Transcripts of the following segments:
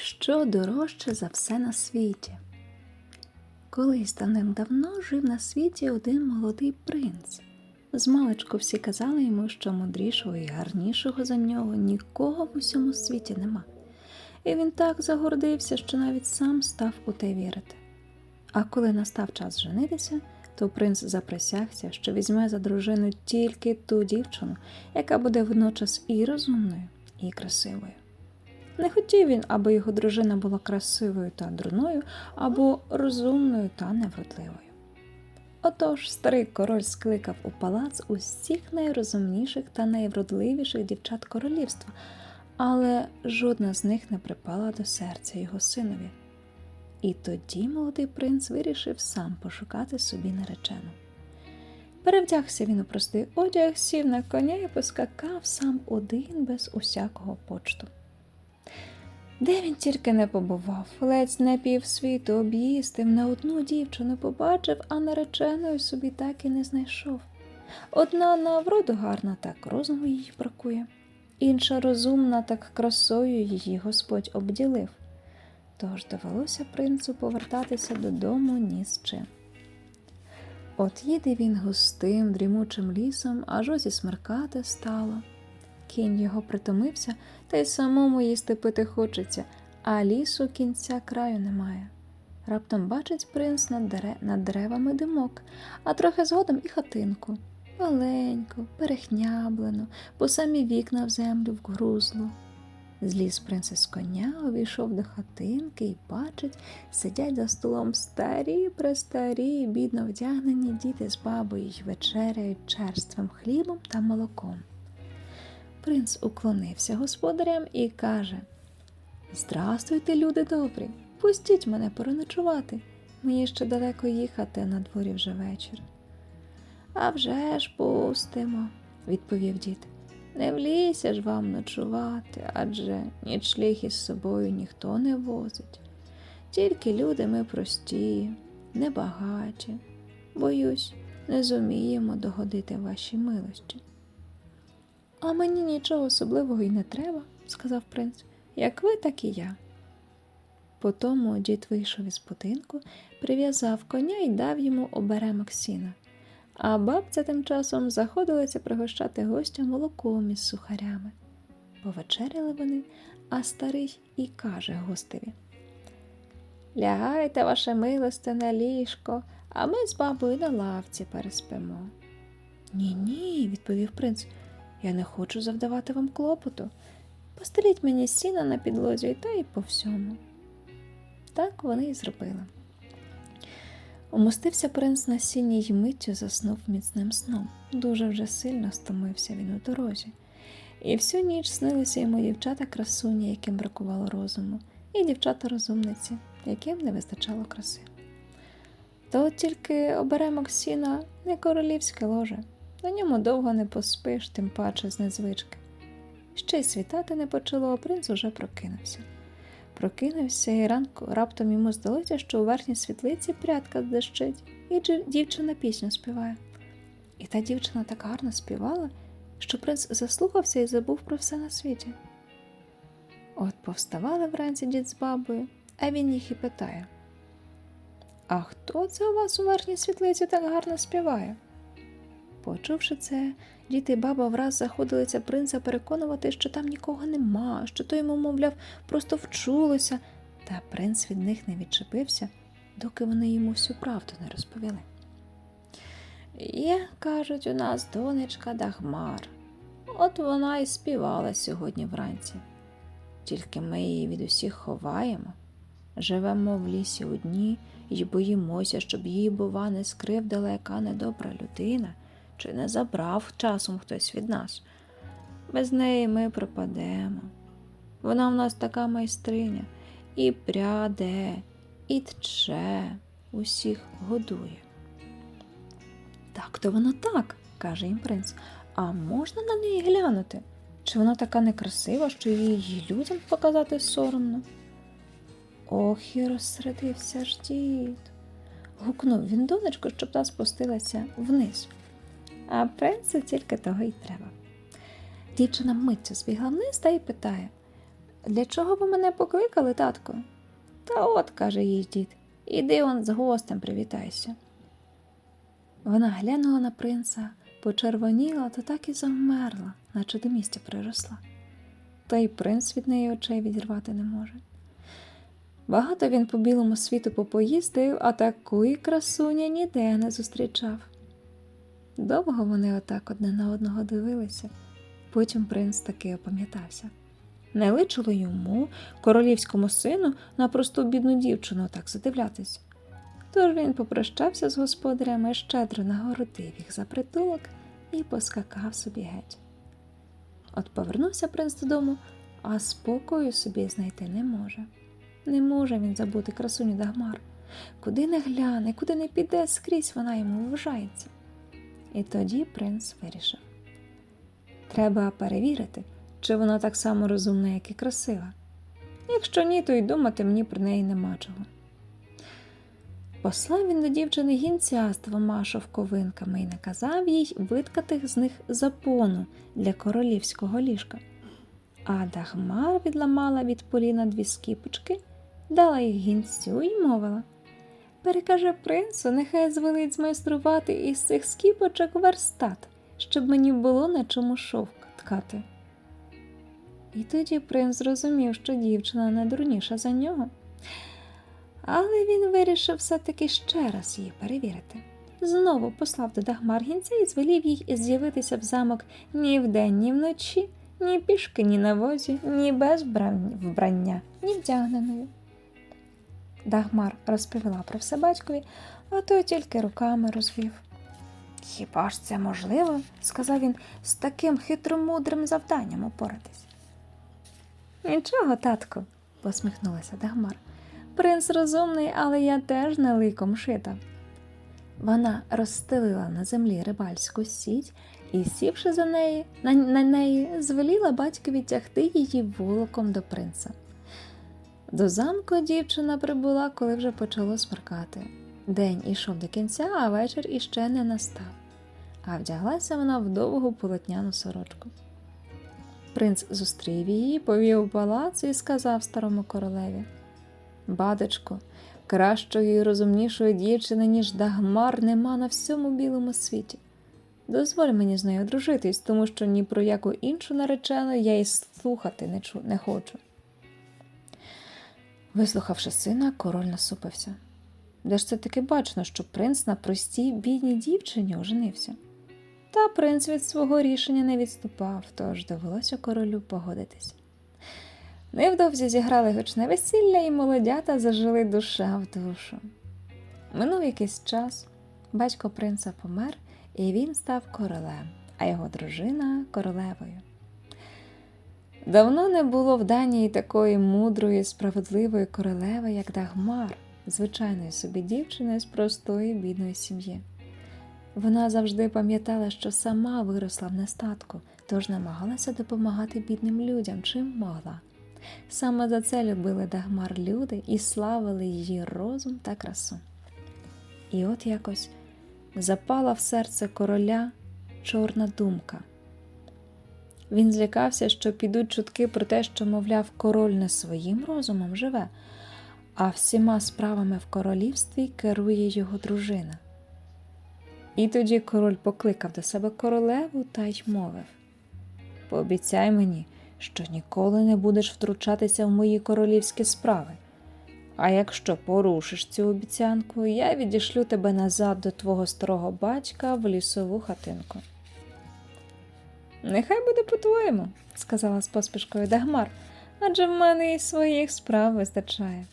Що дорожче за все на світі? Колись давним-давно жив на світі один молодий принц. Змалечку всі казали йому, що мудрішого і гарнішого за нього нікого в усьому світі нема. І він так загордився, що навіть сам став у те вірити. А коли настав час женитися, то принц заприсягся, що візьме за дружину тільки ту дівчину, яка буде водночас і розумною, і красивою. Не хотів він, аби його дружина була красивою та дурною, або розумною та невродливою. Отож старий король скликав у палац усіх найрозумніших та найвродливіших дівчат королівства, але жодна з них не припала до серця його синові. І тоді молодий принц вирішив сам пошукати собі наречену. Перевдягся він у простий одяг, сів на коня і поскакав сам один без усякого почту. Де він тільки не побував, ледь не пів світу об'їздив, на одну дівчину побачив, а нареченої собі так і не знайшов. Одна на вроду гарна, так розуму їй бракує, інша розумна, так красою її Господь обділив. Тож довелося принцу повертатися додому ні з чим. От їде він густим, дрімучим лісом, аж ось і смеркати стало. Кінь його притомився, та й самому їсти пити хочеться, а лісу кінця краю немає. Раптом бачить принц над, дере... над деревами димок, а трохи згодом і хатинку. Маленьку, перехняблену, по самі вікна в землю вгрузло. Зліз принц із коня, увійшов до хатинки і бачить, сидять за столом старі, престарі, бідно вдягнені діти з бабою й вечеряють черствим хлібом та молоком. Принц уклонився господарям і каже Здрастуйте, люди добрі, пустіть мене переночувати. Мені ще далеко їхати на дворі вже вечір. «А вже ж пустимо, відповів дід. Не вліся ж вам ночувати, адже нічліг із собою ніхто не возить. Тільки люди ми прості, небагаті. Боюсь, не зуміємо догодити вашій милості. А мені нічого особливого й не треба, сказав принц. Як ви, так і я. Потому дід вийшов із будинку, прив'язав коня і дав йому оберемок сіна. А бабця тим часом заходилася пригощати гостя молоком із сухарями. Повечеряли вони, а старий і каже гостеві Лягайте, ваше милосте, на ліжко, а ми з бабою на лавці переспимо. Ні, ні, відповів принц. Я не хочу завдавати вам клопоту. Постеліть мені сіна на підлозі та й по всьому. Так вони і зробили. Умостився принц на сіні й миттю заснув міцним сном. Дуже вже сильно стомився він у дорозі. І всю ніч снилися йому дівчата красуні, яким бракувало розуму, і дівчата розумниці, яким не вистачало краси. То тільки оберемок сіна не королівське ложе. На ньому довго не поспиш, тим паче з незвички. Ще й світати не почало, а принц уже прокинувся. Прокинувся і ранку раптом йому здалося, що у верхній світлиці прядка дещить, і дівчина пісню співає. І та дівчина так гарно співала, що принц заслухався і забув про все на світі. От повставали вранці дід з бабою, а він їх і питає: А хто це у вас у верхній світлиці так гарно співає? Почувши це, діти і баба враз заходилися принца переконувати, що там нікого нема, що то йому, мовляв, просто вчулося, та принц від них не відчепився, доки вони йому всю правду не розповіли. Є, кажуть, у нас донечка Дахмар. От вона і співала сьогодні вранці. Тільки ми її від усіх ховаємо. Живемо в лісі одні і боїмося, щоб її, бува, не скривдила яка недобра людина чи не забрав часом хтось від нас. Без неї ми пропадемо. Вона в нас така майстриня і пряде, і тче, усіх годує. Так, то воно так, каже їм принц. А можна на неї глянути? Чи вона така некрасива, що її людям показати соромно? Ох, і розсередився ж дід. Гукнув він донечку, щоб та спустилася вниз а принцу тільки того й треба. Дівчина миттю збігла вниз та й питає Для чого ви мене покликали, татко? Та от, каже їй дід, іди он з гостем привітайся. Вона глянула на принца, почервоніла та так і завмерла, наче до місця приросла. Та й принц від неї очей відірвати не може. Багато він по білому світу попоїздив, а такої красуня ніде не зустрічав. Довго вони отак одне на одного дивилися, потім принц таки опам'ятався. Не личило йому, королівському сину, на просту бідну дівчину так задивлятись. Тож він попрощався з господарями, щедро нагородив їх за притулок і поскакав собі геть. От повернувся принц додому, а спокою собі знайти не може. Не може він забути красуню Дагмар. Куди не гляне, куди не піде, скрізь вона йому вважається. І тоді принц вирішив. Треба перевірити, чи вона так само розумна, як і красива. Якщо ні, то й думати мені про неї нема чого. Послав він до дівчини гінця з двома шовковинками і наказав їй виткати з них запону для королівського ліжка. А Дахмар відламала від поліна дві скіпочки, дала їх гінцю і мовила Перекаже принцу, нехай звелить змайструвати із цих скіпочок верстат, щоб мені було на чому шовк ткати. І тоді принц зрозумів, що дівчина не дурніша за нього. Але він вирішив все-таки ще раз її перевірити. Знову послав до Дагмар гінця і звелів їй з'явитися в замок ні вдень, ні вночі, ні пішки, ні на возі, ні без вбрання, ні вдягненою. Дагмар розповіла про все батькові, а той тільки руками розвів. Хіба ж це можливо, сказав він, з таким хитромудрим завданням упоратись. Нічого, татку, посміхнулася Дагмар. Принц розумний, але я теж не ликом шита. Вона розстелила на землі рибальську сіть і, сівши за неї, на, на неї, звеліла батькові тягти її волоком до принца. До замку дівчина прибула, коли вже почало смеркати. День ішов до кінця, а вечір іще не настав, а вдяглася вона в довгу полотняну сорочку. Принц зустрів її, повів у палац і сказав старому королеві Бадечко, кращої і розумнішої дівчини, ніж Дагмар, нема на всьому білому світі. Дозволь мені з нею одружитись, тому що ні про яку іншу наречену я й слухати не хочу. Вислухавши сина, король насупився. Де ж це таки бачно, що принц на простій бідній дівчині оженився? Та принц від свого рішення не відступав, тож довелося королю погодитись. Невдовзі зіграли гучне весілля, і молодята зажили душа в душу. Минув якийсь час, батько принца помер, і він став королем, а його дружина королевою. Давно не було в Данії такої мудрої, справедливої королеви, як Дагмар, звичайної собі дівчини з простої бідної сім'ї. Вона завжди пам'ятала, що сама виросла в нестатку, тож намагалася допомагати бідним людям, чим могла. Саме за це любили Дагмар люди і славили її розум та красу. І от якось запала в серце короля чорна думка. Він злякався, що підуть чутки про те, що, мовляв, король не своїм розумом живе, а всіма справами в королівстві керує його дружина. І тоді король покликав до себе королеву та й мовив Пообіцяй мені, що ніколи не будеш втручатися в мої королівські справи. А якщо порушиш цю обіцянку, я відішлю тебе назад до твого старого батька в лісову хатинку. Нехай буде по-твоєму, сказала з поспішкою Дагмар, адже в мене і своїх справ вистачає.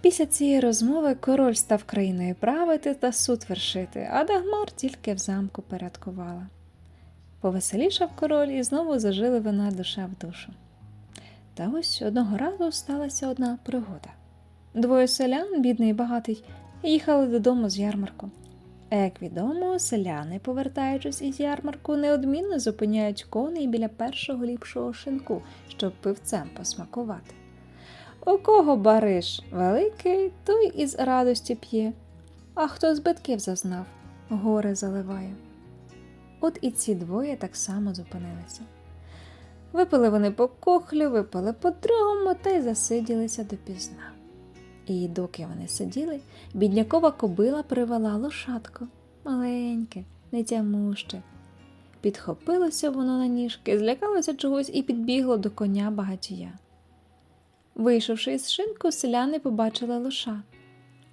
Після цієї розмови король став країною правити та суд вершити, а Дагмар тільки в замку порядкувала. Повеселішав король і знову зажили вона душа в душу. Та ось одного разу сталася одна пригода. Двоє селян, бідний і багатий, їхали додому з ярмарку. Як відомо, селяни, повертаючись із ярмарку, неодмінно зупиняють коней біля першого ліпшого шинку, щоб пивцем посмакувати. У кого бариш великий, той із радості п'є, а хто збитків зазнав, горе заливає. От і ці двоє так само зупинилися. Випили вони по кохлю, випили по другому та й засиділися допізна. І доки вони сиділи, біднякова кобила привела лошадку, маленьке, нетямуще. Підхопилося воно на ніжки, злякалося чогось і підбігло до коня багатія. Вийшовши із шинку, селяни побачили лоша,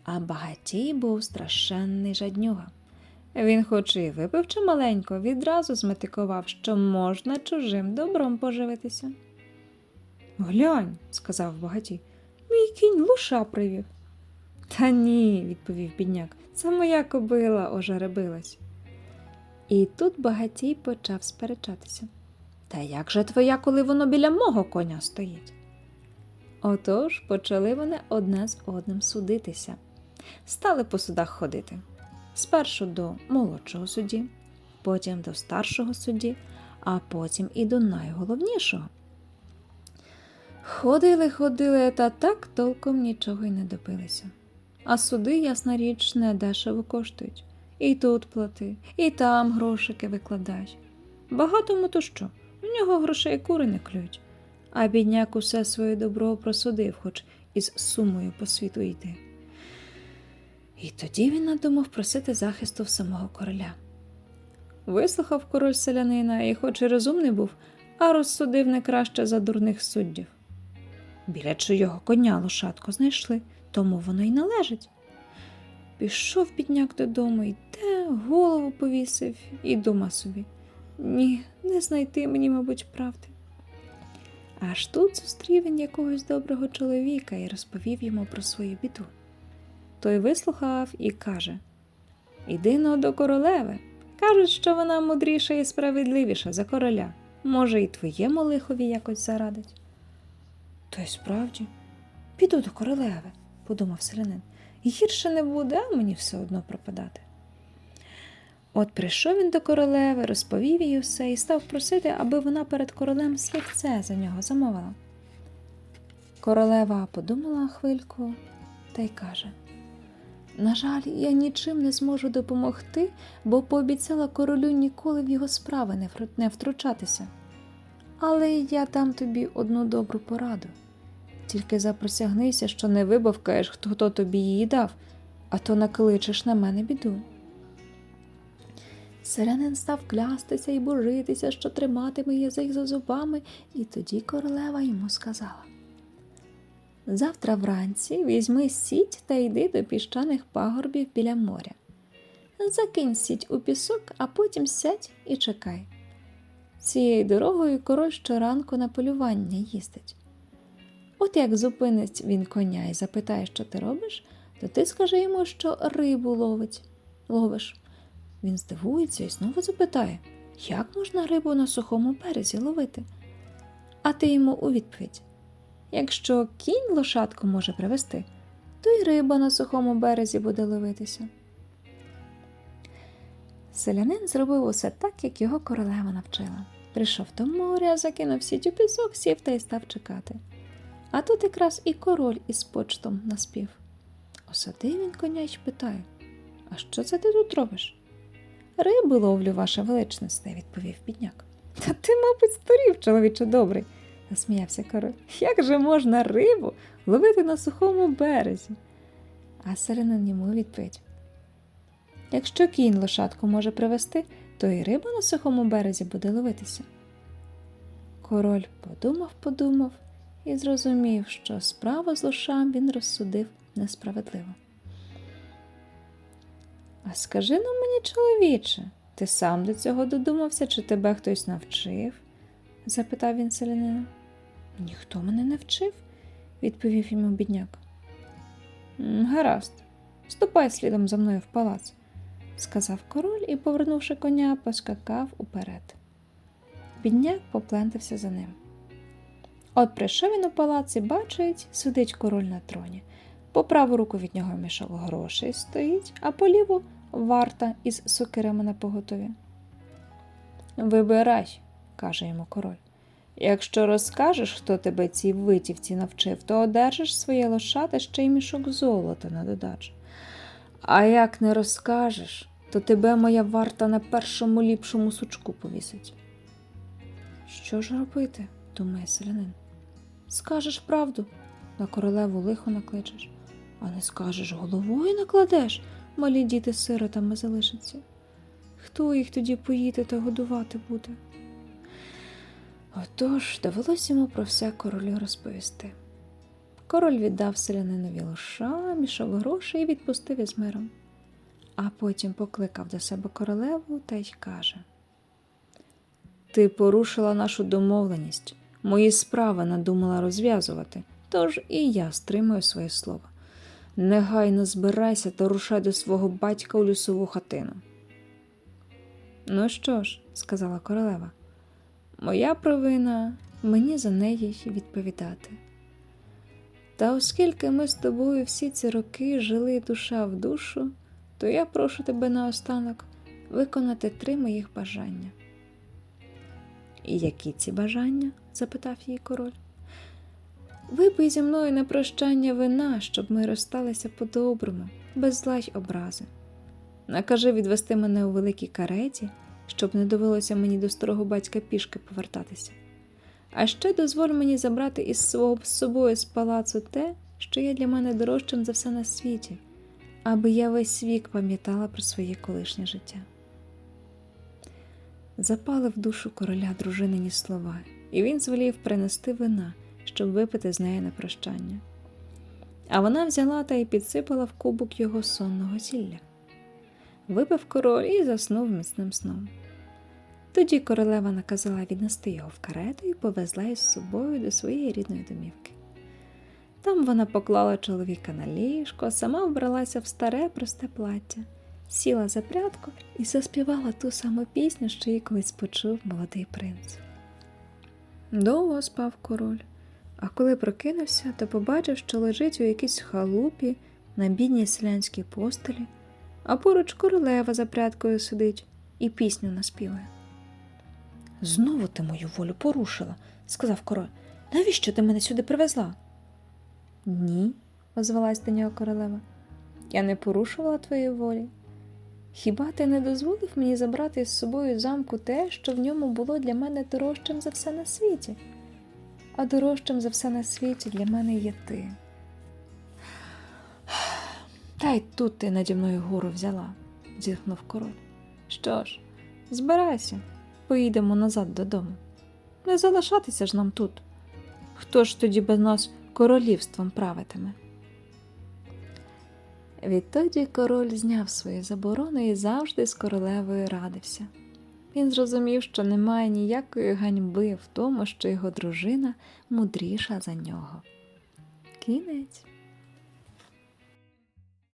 а багатій був страшенний жаднюга. Він, хоч і випив чималенько, відразу зметикував, що можна чужим добром поживитися. Глянь, сказав багатій, мій кінь лоша привів. Та ні, відповів бідняк, це моя кобила ожеребилась. І тут багатій почав сперечатися. Та як же твоя, коли воно біля мого коня стоїть? Отож почали вони одне з одним судитися, стали по судах ходити. Спершу до молодшого судді, потім до старшого судді, а потім і до найголовнішого. Ходили, ходили, та так толком нічого й не добилися. А суди, ясна річ, не дешево коштують. І тут плати, і там грошики викладають. Багатому то що? У нього грошей кури не клюють. А бідняк усе своє добро просудив, хоч із сумою по світу йти. І тоді він надумав просити захисту в самого короля. Вислухав король селянина і, хоч і розумний був, а розсудив не краще за дурних суддів. Біля чийого коня лошадку знайшли, тому воно й належить. Пішов бідняк додому, йде, голову повісив і дума собі. Ні, не знайти мені, мабуть, правди. Аж тут зустрів він якогось доброго чоловіка і розповів йому про свою біду. Той вислухав і каже: Іди до королеви. Кажуть, що вона мудріша і справедливіша за короля. Може, і твоєму лихові якось зарадить. То й справді, піду до королеви, подумав селянин. Гірше не буде, а мені все одно пропадати. От прийшов він до королеви, розповів їй усе і став просити, аби вона перед королем слівце за нього замовила. Королева подумала хвильку та й каже: На жаль, я нічим не зможу допомогти, бо пообіцяла королю ніколи в його справи не втручатися. Але я дам тобі одну добру пораду. Тільки запросягнися, що не вибавкаєш, хто, хто тобі її дав, а то накличеш на мене біду. Селянин став клястися і божитися, що триматиме язик за зубами, і тоді королева йому сказала Завтра вранці візьми сіть та йди до піщаних пагорбів біля моря. Закинь сіть у пісок, а потім сядь і чекай. Цією дорогою король щоранку на полювання їздить. От як зупинить він коня і запитає, що ти робиш, то ти скажи йому, що рибу ловить. ловиш. Він здивується і знову запитає, як можна рибу на сухому березі ловити? А ти йому у відповідь: якщо кінь лошадку може привести, то й риба на сухому березі буде ловитися. Селянин зробив усе так, як його королева навчила. Прийшов до моря, закинув сіть у пісок, сів та й став чекати. А тут якраз і король із почтом наспів. Осадив він коня й питає: А що це ти тут робиш? Риби ловлю, ваша величність, відповів бідняк. Та ти, мабуть, старів, чоловіче добрий, засміявся король. Як же можна рибу ловити на сухому березі? А селянин йому відповідь. Якщо кінь лошадку може привести, то і риба на сухому березі буде ловитися. Король подумав, подумав і зрозумів, що справу з лошам він розсудив несправедливо. А скажи ну мені, чоловіче, ти сам до цього додумався, чи тебе хтось навчив? запитав він селянина. Ніхто мене не вчив, відповів йому бідняк. Гаразд, ступай слідом за мною в палац, сказав король і, повернувши коня, поскакав уперед. Бідняк поплентався за ним. От прийшов він у палац і бачить, сидить король на троні. По праву руку від нього мішок грошей стоїть, а по ліву варта із сокирами на поготові. Вибирай, каже йому король. Якщо розкажеш, хто тебе цій витівці навчив, то одержиш своє лошата ще й мішок золота на додачу. А як не розкажеш, то тебе моя варта на першому ліпшому сучку повісить. Що ж робити? думає селянин. Скажеш правду, на королеву лихо накличеш, а не скажеш головою накладеш, малі діти сиротами залишаться. Хто їх тоді поїти та годувати буде? Отож довелось йому про все королю розповісти. Король віддав селянинові лоша, мішок грошей і відпустив із миром. А потім покликав до себе королеву та й каже: Ти порушила нашу домовленість, мої справи надумала розв'язувати, тож і я стримую своє слово. Негайно збирайся та рушай до свого батька у лісову хатину. Ну що ж, сказала королева, моя провина, мені за неї відповідати. Та оскільки ми з тобою всі ці роки жили душа в душу, то я прошу тебе наостанок виконати три моїх бажання. І які ці бажання? запитав її король. Випий зі мною на прощання вина, щоб ми розсталися по-доброму, без зла й образи. Накажи відвести мене у великій кареті, щоб не довелося мені до старого батька пішки повертатися. А ще дозволь мені забрати із свого собою з палацу те, що є для мене дорожчим за все на світі, аби я весь вік пам'ятала про своє колишнє життя. Запали в душу короля дружинині слова, і він звелів принести вина, щоб випити з неї на прощання. А вона взяла та й підсипала в кубок його сонного зілля. Випив король і заснув міцним сном. Тоді королева наказала віднести його в карету і повезла із собою до своєї рідної домівки. Там вона поклала чоловіка на ліжко, сама вбралася в старе просте плаття, сіла за прядку і заспівала ту саму пісню, що їй колись почув молодий принц. Довго спав король, а коли прокинувся, то побачив, що лежить у якійсь халупі на бідній селянській постелі, а поруч королева за прядкою сидить і пісню наспівує. Знову ти мою волю порушила, сказав король. Навіщо ти мене сюди привезла? Ні, озвалась до нього королева. Я не порушувала твоєї волі. Хіба ти не дозволив мені забрати з собою замку те, що в ньому було для мене дорожчим за все на світі? А дорожчим за все на світі для мене є ти. Та й тут ти наді мною гору взяла, зітхнув король. Що ж, збирайся, поїдемо назад додому. Не залишатися ж нам тут. Хто ж тоді без нас королівством правитиме? Відтоді король зняв свої заборони і завжди з королевою радився. Він зрозумів, що немає ніякої ганьби в тому, що його дружина мудріша за нього. Кінець.